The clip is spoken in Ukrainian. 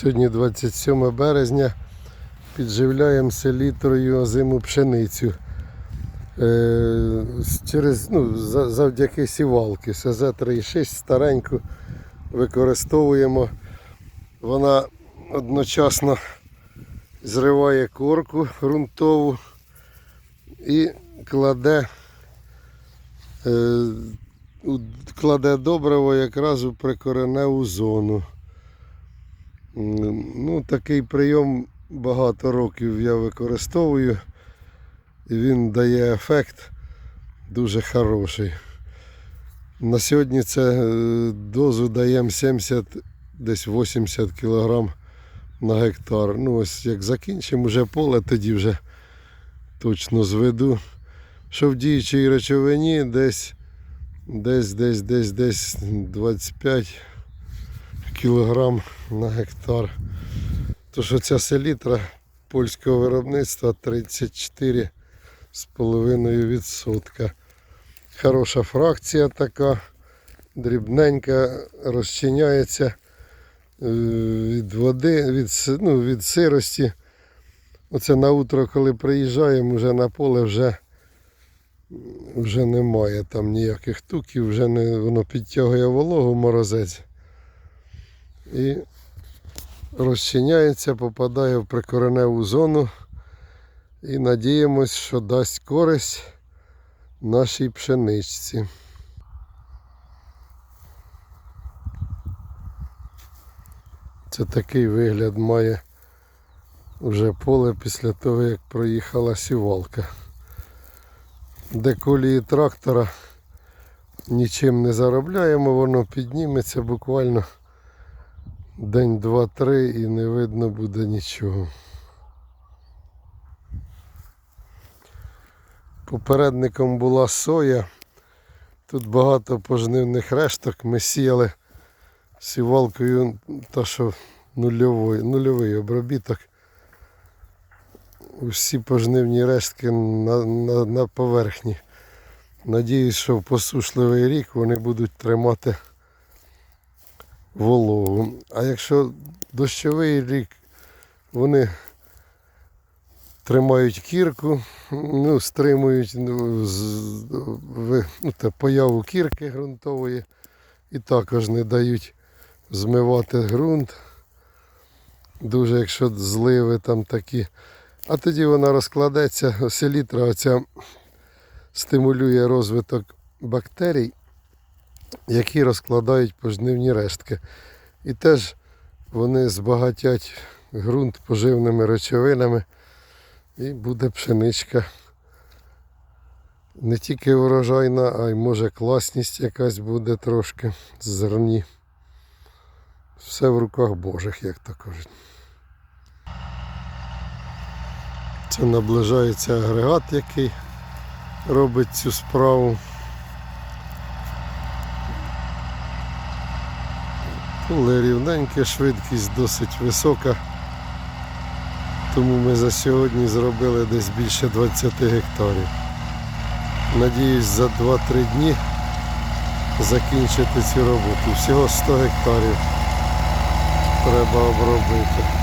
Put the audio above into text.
Сьогодні 27 березня. Підживляємо селітрою озиму пшеницю. Е, через, ну, завдяки сівалки СЗ-36 стареньку використовуємо. Вона одночасно зриває корку ґрунтову і кладе, е, кладе добриво якраз у прикореневу зону. Ну, такий прийом багато років я використовую, і він дає ефект дуже хороший. На сьогодні це е, дозу даємо 70, десь 80 кг на гектар. Ну, ось як закінчимо вже поле, тоді вже точно зведу. Що в діючій речовині десь, десь, десь, десь, десь 25 кілограм на гектар. То що ця селітра польського виробництва 34,5%. Хороша фракція така, дрібненька, розчиняється е, від води, від, ну, від сирості. Оце на утро, коли приїжджаємо вже на поле, вже, вже немає там ніяких туків, вже не, воно підтягує вологу морозець і розчиняється, попадає в прикореневу зону і надіємось, що дасть користь нашій пшеничці. Це такий вигляд має вже поле після того, як проїхала сівалка. Де колії трактора нічим не заробляємо, воно підніметься буквально день, два-три і не видно буде нічого. Попередником була соя. Тут багато пожнивних решток. Ми сіяли сівалкою та що нульовий, нульовий обробіток. Усі пожнивні рештки на, на, на поверхні. Надіюсь, що в посушливий рік вони будуть тримати вологу. А якщо дощовий рік, вони тримають кірку, ну, стримують ну, з- ну, те, появу кірки ґрунтової і також не дають змивати ґрунт. Дуже якщо зливи там такі. А тоді вона розкладеться, селітра оця стимулює розвиток бактерій, які розкладають пожнивні рештки. І теж вони збагатять ґрунт поживними речовинами і буде пшеничка не тільки урожайна, а й може класність якась буде трошки з зерні. Все в руках Божих, як то кажуть. Це наближається агрегат, який робить цю справу. Поле рівненьке, швидкість досить висока. Тому ми за сьогодні зробили десь більше 20 гектарів. Надіюсь, за 2-3 дні закінчити цю роботу. Всього 100 гектарів треба обробити.